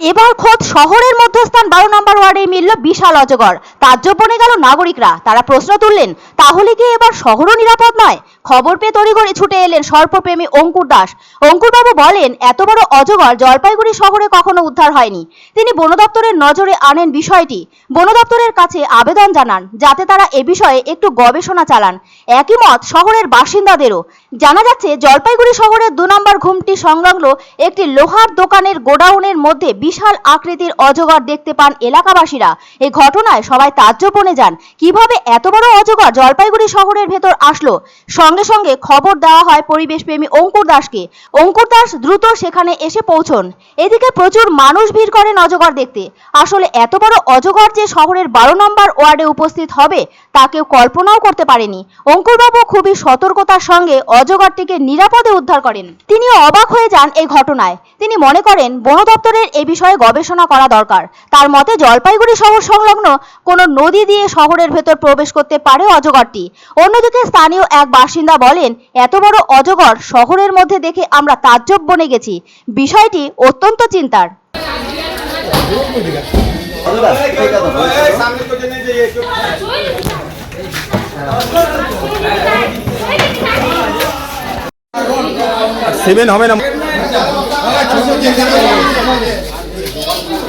এবার খোদ শহরের মধ্যস্থান বারো নম্বর ওয়ার্ডে মিলল বিশাল অজগর। তাজ্জব গেল নাগরিকরা। তারা প্রশ্ন তুললেন, তাহলে কি এবার শহরও নিরাপদ নয়? খবর পেয়ে তড়িঘড়ি ছুটে এলেন সর্পপ্রেমী অঙ্কুর দাস। অঙ্কুরবাবু বলেন, এত বড় অজগর জলপাইগুড়ি শহরে কখনো উদ্ধার হয়নি। তিনি বন দপ্তরের নজরে আনেন বিষয়টি। বন দপ্তরের কাছে আবেদন জানান, যাতে তারা এ বিষয়ে একটু গবেষণা চালান। একই মত শহরের বাসিন্দাদেরও। জানা যাচ্ছে, জলপাইগুড়ি শহরের দু নম্বর ঘুমটি সংলগ্ন একটি লোহার দোকানের গোডাউনের মধ্যে বিশাল আকৃতির অজগর দেখতে পান এলাকাবাসীরা। এই ঘটনায় সবাই তাজ্জব যান। কীভাবে এত বড় অজগর জলপাইগুড়ি শহরের ভেতর আসলো? সঙ্গে সঙ্গে খবর দেওয়া হয় পরিবেশ প্রেমী অঙ্কুর দাসকে। অঙ্কুর দাস দ্রুত সেখানে এসে পৌঁছন। এদিকে প্রচুর মানুষ ভিড় করেন অজগর দেখতে। আসলে এত বড় অজগর যে শহরের বারো নম্বর ওয়ার্ডে উপস্থিত হবে, তা কেউ কল্পনাও করতে পারেনি। অঙ্কুরবাবু খুবই সতর্কতার সঙ্গে অজগরটিকে নিরাপদে উদ্ধার করেন। তিনি অবাক হয়ে যান এই ঘটনায়। তিনি মনে করেন বন দপ্তরের এ বিষয়ে বিষয়ে গবেষণা করা দরকার। তার মতে, জলপাইগুড়ি শহর সংলগ্ন কোনো নদী দিয়ে শহরের ভেতর প্রবেশ করতে পারে অজগরটি। অন্যদিকে স্থানীয় এক বাসিন্দা বলেন, এত বড় অজগর শহরের মধ্যে দেখে আমরা তাজ্জব বনে গেছি। বিষয়টি অত্যন্ত চিন্তার। সেভেন হবে না।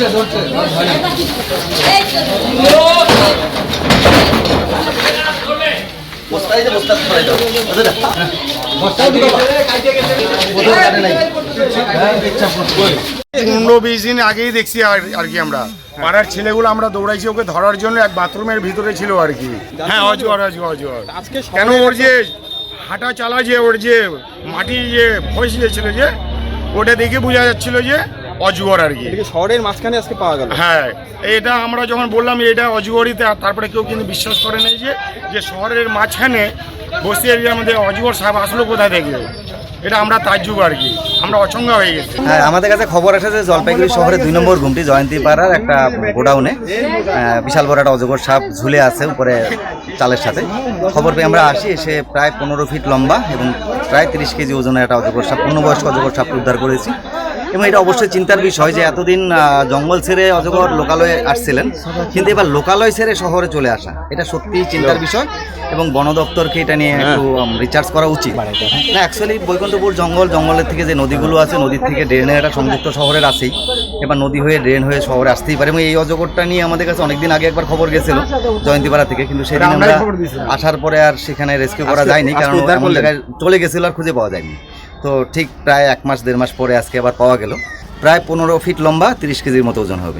ধরছে ধরছে। পনেরো বিশ দিন আগেই দেখছি আর কি আমরা। পাড়ার ছেলেগুলো আমরা দৌড়াইছি ওকে ধরার জন্য এক বাথরুমের ভিতরে ছিল আর কি। হ্যাঁ অজর অজর অজর কেন ওর যে হাঁটা চালা যে ওর যে মাটি যে ফসিয়েছিল যে ওটা দেখে বোঝা যাচ্ছিল যে অজগর আর কি। শহরের মাঝখানে আজকে পাওয়া গেল। হ্যাঁ এটা আমরা যখন বললাম এটা অজগরিতে আর তারপরে কেউ কিন্তু বিশ্বাস করে নাই যে যে শহরের মাঝখানে বস্তি এরিয়ার মধ্যে অজগর সাহেব আসলো কোথা থেকে? এটা আমরা তাজ্জুব আর কি। আমরা অচঙ্গা হয়ে গেছি। হ্যাঁ আমাদের কাছে খবর এসেছে জলপাইগুড়ি শহরের দুই নম্বর ঘুমটি জয়ন্তী পাড়ার একটা গোডাউনে বিশাল বড় একটা অজগর সাপ ঝুলে আছে উপরে চালের সাথে। খবর পেয়ে আমরা আসি এসে প্রায় পনেরো ফিট লম্বা এবং প্রায় তিরিশ কেজি ওজনের একটা অজগর সাপ পূর্ণবয়স্ক অজগর সাপ উদ্ধার করেছি। এবং এটা অবশ্যই চিন্তার বিষয় যে এতদিন আহ, জঙ্গল ছেড়ে অজগর লোকালয়ে আসছিলেন। কিন্তু এবার লোকালয় ছেড়ে শহরে চলে আসা এটা সত্যিই চিন্তার বিষয় এবং বন দপ্তরকে এটা নিয়ে একটু রিচার্জ করা উচিত। না অ্যাকচুয়ালি বৈকুণ্ঠপুর জঙ্গল জঙ্গলের থেকে যে নদীগুলো আছে নদীর থেকে ড্রেনের একটা সংযুক্ত শহরের আছেই। এবার নদী হয়ে ড্রেন হয়ে শহরে আসতেই পারে এবং এই অজগরটা নিয়ে আমাদের কাছে অনেকদিন আগে একবার খবর গেছিল জয়ন্তীপাড়া থেকে কিন্তু সেদিন আমরা আসার পরে আর সেখানে রেস্কিউ করা যায়নি কারণ এমন জায়গায় চলে গেছিল আর খুঁজে পাওয়া যায়নি। তো ঠিক প্রায় এক মাস, দেড় মাস পরে আজকে আবার পাওয়া গেল। প্রায় পনেরো ফিট লম্বা, তিরিশ কেজির মতো ওজন হবে।